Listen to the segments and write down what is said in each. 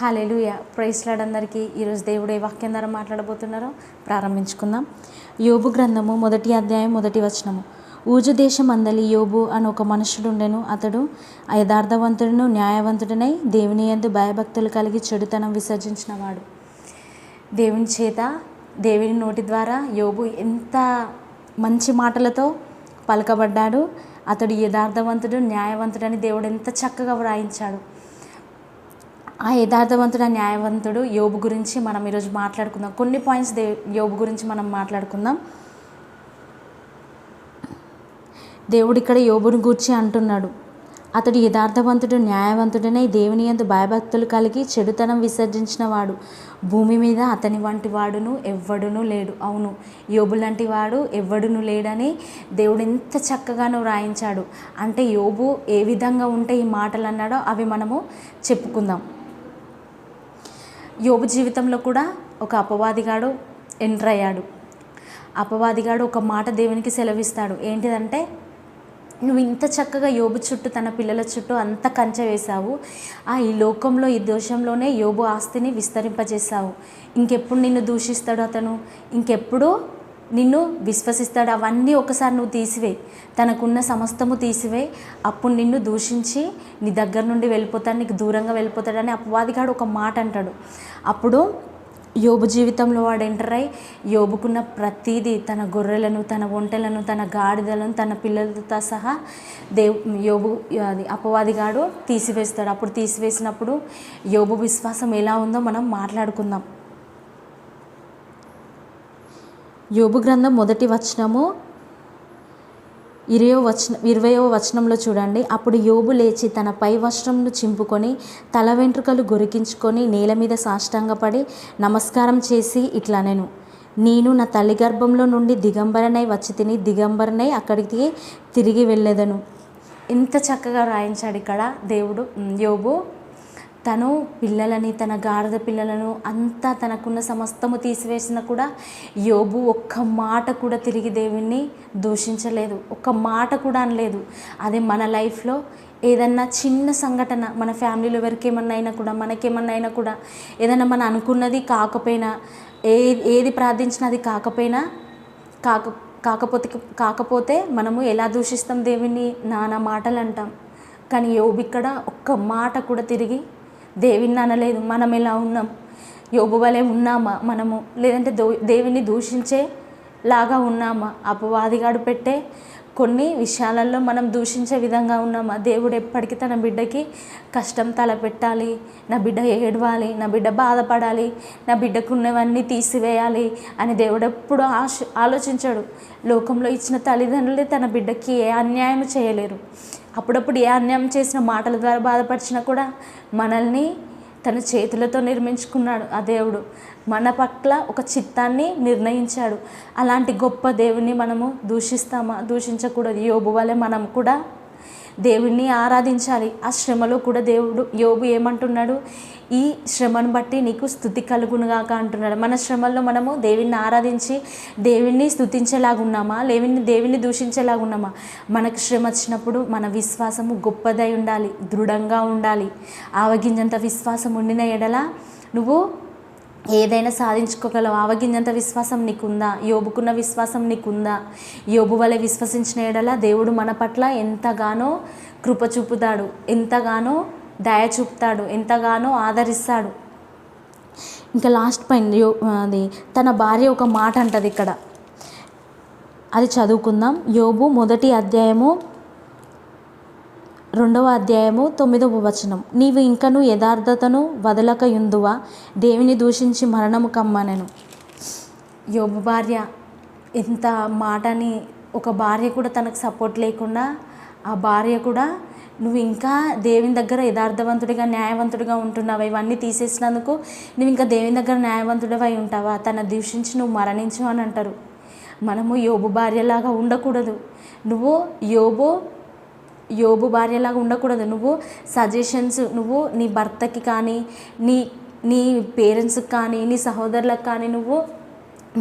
Hallelujah ప్రైస్లాడ్ అందరికీ ఈరోజు దేవుడు ఏ వాక్యం ద్వారా మాట్లాడబోతున్నారో ప్రారంభించుకుందాం. యోబు గ్రంథము మొదటి అధ్యాయం మొదటి వచనము. ఊజు దేశం అందలి యోబు అని ఒక మనుషుడుండెను. అతడు యథార్థవంతుడును న్యాయవంతుడనై దేవుని యందు భయభక్తులు కలిగి చెడుతనం విసర్జించినవాడు. దేవుని చేత దేవుని నోటి ద్వారా యోబు ఎంత మంచి మాటలతో పలకబడ్డాడు. అతడు యథార్థవంతుడు న్యాయవంతుడని దేవుడు ఎంత చక్కగా వ్రాయించాడు. ఆ యథార్థవంతుడు న్యాయవంతుడు యోబు గురించి మనం ఈరోజు మాట్లాడుకుందాం. కొన్ని పాయింట్స్ దే యోబు గురించి మనం మాట్లాడుకుందాం. దేవుడు ఇక్కడ యోబుని గూర్చి అంటున్నాడు. అతడు యథార్థవంతుడు న్యాయవంతుడనే దేవుని ఎందు భయభక్తులు కలిగి చెడుతనం విసర్జించిన వాడు. భూమి మీద అతని వంటి వాడును ఎవ్వడును లేడు. అవును యోబు లాంటి వాడు ఎవ్వడును లేడని దేవుడు ఎంత చక్కగానో వ్రాయించాడు. అంటే యోబు ఏ విధంగా ఉంటే ఈ మాటలు అన్నాడో అవి మనము చెప్పుకుందాం. యోబు జీవితంలో కూడా ఒక అపవాదిగాడు ఎంటర్ అయ్యాడు అపవాదిగాడు ఒక మాట దేవునికి సెలవిస్తాడు. ఏంటిదంటే నువ్వు ఇంత చక్కగా యోబు చుట్టూ తన పిల్లల చుట్టూ అంత కంచె వేశావు. ఆ ఈ లోకంలో ఈ దోషంలోనే యోబు ఆస్తిని విస్తరింపజేశావు. ఇంకెప్పుడు నిన్ను దూషిస్తాడు అతను? ఇంకెప్పుడు నిన్ను విశ్వసిస్తాడు. అవన్నీ ఒకసారి నువ్వు తీసివే. తనకున్న సమస్తము తీసివే. అప్పుడు నిన్ను దూషించి నీ దగ్గర నుండి వెళ్ళిపోతాడు. నీకు దూరంగా వెళ్ళిపోతాడని అపవాదిగాడు ఒక మాట అంటాడు. అప్పుడు యోబు జీవితంలో వాడు ఎంటర్ అయి యోబుకున్న ప్రతీది తన గొర్రెలను తన ఒంటెలను తన గాడిదలను తన పిల్లలతో సహా దేవు యోబు అది అపవాదిగాడు తీసివేస్తాడు. అప్పుడు తీసివేసినప్పుడు యోబు విశ్వాసం ఎలా ఉందో మనం మాట్లాడుకుందాం. యోబు గ్రంథం మొదటి వచనము ఇరవయో వచన ఇరవయో వచనంలో చూడండి. అప్పుడు యోబు లేచి తన పై వస్త్రంను చింపుకొని తల వెంట్రుకలు గొరికించుకొని నేల మీద సాష్టాంగపడి నమస్కారం చేసి ఇట్లా నేను నేను నా తల్లి గర్భంలో నుండి దిగంబరనై వచ్చి తిని దిగంబరనై అక్కడికి తిరిగి వెళ్ళేదను. ఎంత చక్కగా రాయించాడు ఇక్కడ దేవుడు. యోబు తను పిల్లలని తన గాడిద పిల్లలను అంతా తనకున్న సమస్తము తీసివేసినా కూడా యోబు ఒక్క మాట కూడా తిరిగి దేవుణ్ణి దూషించలేదు. ఒక్క మాట కూడా అనలేదు. అదే మన లైఫ్లో ఏదన్నా చిన్న సంఘటన మన ఫ్యామిలీలో ఎవరికి ఏమన్నా అయినా కూడా మనకేమన్నా అయినా కూడా ఏదన్నా మనం అనుకున్నది కాకపోయినా ఏ ఏది ప్రార్థించినా అది కాకపోయినా కాక కాకపోతే కాకపోతే మనము ఎలా దూషిస్తాం దేవుని నానా మాటలు అంటాం. కానీ యోబు ఇక్కడ ఒక్క మాట కూడా తిరిగి దేవుణ్ణి అనలేదు మనం ఎలా ఉన్నాం? యోబు వలె ఉన్నామా మనము? లేదంటే దో దేవుని దూషించే లాగా ఉన్నామా? అపవాదిగాడు పెట్టే కొన్ని విషయాలలో మనం దూషించే విధంగా ఉన్నామా? దేవుడు ఎప్పటికీ తన బిడ్డకి కష్టం తలపెట్టాలి నా బిడ్డ ఏడవాలి నా బిడ్డ బాధపడాలి నా బిడ్డకు ఉన్నవన్నీ తీసివేయాలి అని దేవుడు ఎప్పుడు ఆశ ఆలోచించాడు. లోకంలో ఇచ్చిన తల్లిదండ్రులే తన బిడ్డకి ఏ అన్యాయం చేయలేరు. అప్పుడప్పుడు ఏ అన్యాయం చేసిన మాటల ద్వారా బాధపరిచినా కూడా మనల్ని తన చేతులతో నిర్మించుకున్నాడు ఆ దేవుడు. మన పట్ల ఒక చిత్తాన్ని నిర్ణయించాడు. అలాంటి గొప్ప దేవుని మనము దూషిస్తామా? దూషించకూడదు. యోబు వలె మనం కూడా దేవుణ్ణి ఆరాధించాలి. ఆ శ్రమలో కూడా దేవుడు యోబు ఏమంటున్నాడు? ఈ శ్రమను బట్టి నీకు స్థుతి కలుగునుగాక అంటున్నాడు. మన శ్రమల్లో మనము దేవుణ్ణి ఆరాధించి దేవుణ్ణి స్థుతించేలాగున్నామా? లేవిని దేవుణ్ణి దూషించేలాగున్నామా? మనకు శ్రమ వచ్చినప్పుడు మన విశ్వాసము గొప్పదై ఉండాలి దృఢంగా ఉండాలి. ఆవగింజంత విశ్వాసం ఉండిన ఎడల నువ్వు ఏదైనా సాధించుకోగలవు? ఆవగింజంత విశ్వాసం నీకుందా? యోబుకున్న విశ్వాసం నీకుందా? యోబు వలె విశ్వసించిన ఎడల దేవుడు మన పట్ల ఎంతగానో కృప చూపుతాడు ఎంతగానో దయ చూపుతాడు ఎంతగానో ఆదరిస్తాడు. ఇంకా లాస్ట్ పాయింట్ యో అది తన భార్య ఒక మాట అంటది ఇక్కడ. అది చదువుకుందాం. యోబు మొదటి అధ్యాయము రెండవ అధ్యాయము తొమ్మిదవ వచనం నీవు ఇంకను యథార్థతను వదలక యుందువా దేవిని దూషించి మరణము కమ్మనెను. యోబు భార్య ఎంత మాటని ఒక భార్య కూడా తనకు సపోర్ట్ లేకుండా ఆ భార్య కూడా నువ్వు ఇంకా దేవుని దగ్గర యథార్థవంతుడిగా న్యాయవంతుడిగా ఉంటున్నావా? ఇవన్నీ తీసేసినందుకు నువ్వు ఇంకా దేవుని దగ్గర న్యాయవంతుడివై ఉంటావా? తన దూషించి నువ్వు మరణించు అని అంటారు. మనము యోబు భార్యలాగా ఉండకూడదు. నువ్వు యోబో యోబు భార్యలాగా ఉండకూడదు. నువ్వు సజెషన్స్ నువ్వు నీ భర్తకి కానీ నీ నీ పేరెంట్స్కి కానీ నీ సహోదరులకు కానీ నువ్వు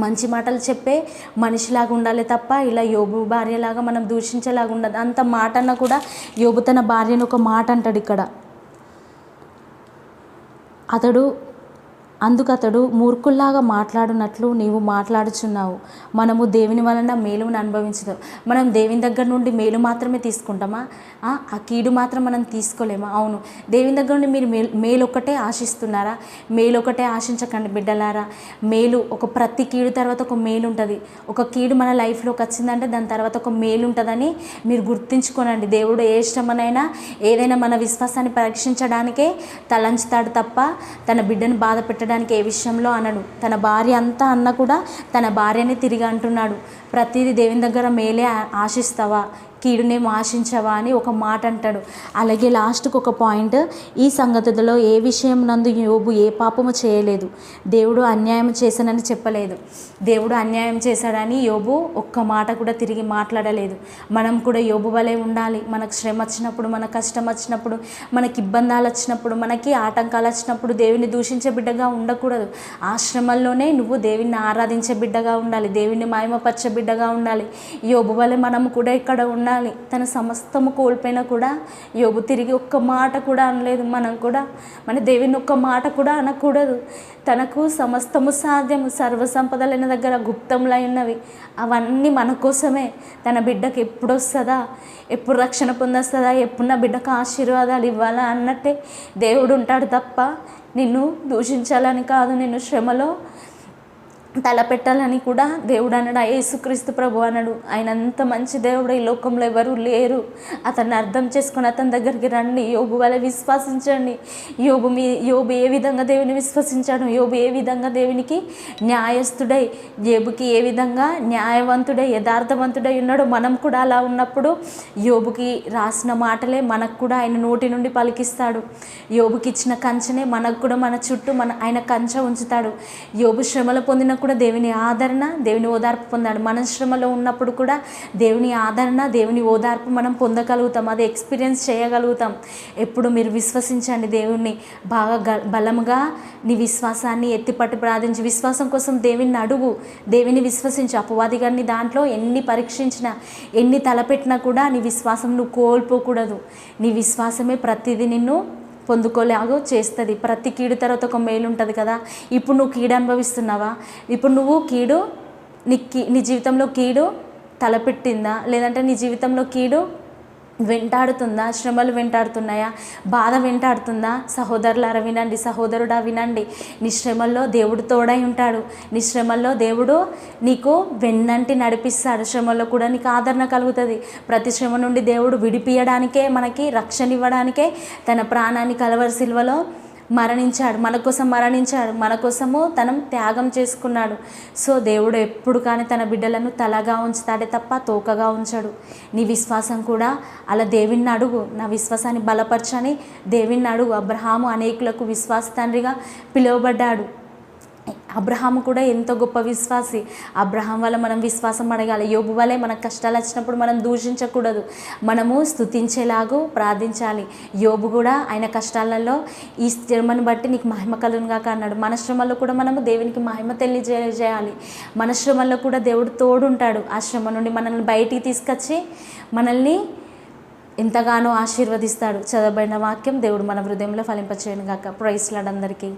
మంచి మాటలు చెప్పే మనిషిలాగా ఉండాలి తప్ప ఇలా యోబు భార్యలాగా మనం దూషించేలాగా ఉండదు. అంత మాట అన్నా కూడా యోబు తన భార్యను ఒక మాట అంటాడు ఇక్కడ. అతడు అందుకు అతడు మూర్ఖుల్లాగా మాట్లాడునట్లు నీవు మాట్లాడుచున్నావు. మనము దేవుని వలన మేలును అనుభవించదు. మనం దేవుని దగ్గర నుండి మేలు మాత్రమే తీసుకుంటామా? ఆ కీడు మాత్రం మనం తీసుకోలేమా? అవును. దేవుని దగ్గర నుండి మీరు మేలు మేలు ఒకటే ఆశిస్తున్నారా? మేలు ఒకటే ఆశించకండి బిడ్డలారా. మేలు ఒక ప్రతి కీడు తర్వాత ఒక మేలు ఉంటుంది ఒక కీడు మన లైఫ్లోకి వచ్చిందంటే దాని తర్వాత ఒక మేలు ఉంటుందని మీరు గుర్తుంచుకోనండి. దేవుడు ఏ ఇష్టమనైనా ఏదైనా మన విశ్వాసాన్ని పరీక్షించడానికే తలంచుతాడు తప్ప తన బిడ్డను బాధ పెట్టడానికి ఏ విషయంలో అనడు తన భార్య అంతా అన్న కూడా తన భార్యనే తిరిగి అంటున్నాడు. ప్రతిదీ దేవుని దగ్గర మేలే ఆశిస్తావా? కీడునే ఆశించవా అని ఒక మాట అంటాడు. అలాగే లాస్ట్కి ఒక పాయింట్ ఈ సంగతులలో ఏ విషయం నందు యోబు ఏ పాపము చేయలేదు. దేవుడు అన్యాయం చేశానని చెప్పలేదు. దేవుడు అన్యాయం చేశాడని యోబు ఒక్క మాట కూడా తిరిగి మాట్లాడలేదు. మనం కూడా యోబు వలె ఉండాలి. మనకు శ్రమ వచ్చినప్పుడు మన కష్టం వచ్చినప్పుడు మనకి ఇబ్బందాలు వచ్చినప్పుడు మనకి ఆటంకాలు వచ్చినప్పుడు దేవుని దూషించే బిడ్డగా ఉండకూడదు. ఆ శ్రమల్లోనే నువ్వు దేవుణ్ణి ఆరాధించే బిడ్డగా ఉండాలి. దేవుణ్ణి మహిమపరిచే బిడ్డగా ఉండాలి. యోబు వలె మనం కూడా ఇక్కడ ఉండాలి. తన సమస్తము కోల్పోయినా కూడా యోగు తిరిగి ఒక్క మాట కూడా అనలేదు. మనం కూడా మన దేవుని ఒక్క మాట కూడా అనకూడదు. తనకు సమస్తము సాధ్యము. సర్వసంపదలైన దగ్గర గుప్తంలో ఉన్నవి. అవన్నీ మన కోసమే. తన బిడ్డకి ఎప్పుడు వస్తుందా? ఎప్పుడు రక్షణ పొందొస్తుందా? ఎప్పుడు నా బిడ్డకు ఆశీర్వాదాలు ఇవ్వాలా అన్నట్టే దేవుడు ఉంటాడు తప్ప నిన్ను దూషించాలని కాదు. నిన్ను శ్రమలో తలపెట్టాలని కూడా దేవుడు అన్నాడు ఆ యేసుక్రీస్తు ప్రభు అన్నాడు. ఆయన అంత మంచి దేవుడు ఈ లోకంలో ఎవరు లేరు. అతన్ని అర్థం చేసుకుని అతని దగ్గరికి రండి. యోబు వల్ల విశ్వసించండి. యోబు మీ యోబు ఏ విధంగా దేవుని విశ్వసించాడు యోబు ఏ విధంగా దేవునికి న్యాయస్థుడై యోబుకి ఏ విధంగా న్యాయవంతుడై యథార్థవంతుడై ఉన్నాడో మనం కూడా అలా ఉన్నప్పుడు యోబుకి రాసిన మాటలే మనకు కూడా ఆయన నోటి నుండి పలికిస్తాడు. యోబుకి ఇచ్చిన కంచెనే మనకు కూడా మన చుట్టూ మన ఆయన కంచె ఉంచుతాడు. యోబు శ్రమలు పొందిన కూడా దేవుని ఆదరణ దేవుని ఓదార్పు పొందాడు. మన శ్రమలో ఉన్నప్పుడు కూడా దేవుని ఆదరణ దేవుని ఓదార్పు మనం పొందగలుగుతాం. అది ఎక్స్పీరియన్స్ చేయగలుగుతాం. ఎప్పుడు మీరు విశ్వసించండి దేవుణ్ణి. బాగా బలంగా నీ విశ్వాసాన్ని ఎత్తిపట్టి ప్రార్థించి విశ్వాసం కోసం దేవుని అడుగు. దేవుని విశ్వసించు. అపవాది గారిని దాంట్లో ఎన్ని పరీక్షించినా ఎన్ని తలపెట్టినా కూడా నీ విశ్వాసం నువ్వు కోల్పోకూడదు. నీ విశ్వాసమే ప్రతిదీ నిన్ను పొందుకోలేగో చేస్తుంది. ప్రతి కీడు తర్వాత ఒక మేలు ఉంటుంది కదా. ఇప్పుడు నువ్వు కీడు అనుభవిస్తున్నావా? ఇప్పుడు నువ్వు కీడు నీ కీ నీ జీవితంలో కీడు తలపెట్టిందా? లేదంటే నీ జీవితంలో కీడు వెంటాడుతుందా? శ్రమలు వెంటాడుతున్నాయా? బాధ వెంటాడుతుందా? సహోదరులారా వినండి సహోదరుడా వినండి. నీ శ్రమల్లో దేవుడు తోడై ఉంటాడు. నీ శ్రమల్లో దేవుడు నీకు వెన్నంటి నడిపిస్తాడు. శ్రమల్లో కూడా నీకు ఆదరణ కలుగుతుంది. ప్రతి శ్రమ నుండి దేవుడు విడిపియడానికే మనకి రక్షణ ఇవ్వడానికే తన ప్రాణాన్ని కలవరి సిల్వలో మరణించాడు. మన కోసం మరణించాడు. మన కోసము తను త్యాగం చేసుకున్నాడు. సో దేవుడు ఎప్పుడు కానీ తన బిడ్డలను తలగా ఉంచుతాడే తప్ప తోకగా ఉంచాడు. నీ విశ్వాసం కూడా అలా దేవుణ్ణి అడుగు. నా విశ్వాసాన్ని బలపరచని దేవుణ్ణి అడుగు. అబ్రహాము అనేకులకు విశ్వాస తండ్రిగా పిలువబడ్డాడు. అబ్రహాం కూడా ఎంతో గొప్ప విశ్వాసి. అబ్రహాం వల్ల మనం విశ్వాసం అడగాలి. యోబు వల్లే మనకు కష్టాలు వచ్చినప్పుడు మనం దూషించకూడదు. మనము స్థుతించేలాగూ ప్రార్థించాలి. యోబు కూడా ఆయన కష్టాలలో ఈ శ్రమను బట్టి నీకు మహిమ కలుగునుగాక అన్నాడు. మన శ్రమల్లో కూడా మనము దేవునికి మహిమ తెలియజేయాలి. మన శ్రమల్లో కూడా దేవుడు తోడుంటాడు. ఆ శ్రమ నుండి మనల్ని బయటికి తీసుకొచ్చి మనల్ని ఎంతగానో ఆశీర్వదిస్తాడు. చదవబడిన వాక్యం దేవుడు మన హృదయంలో ఫలింపచేయను గాక ప్రైస్లాడ్ అందరికీ.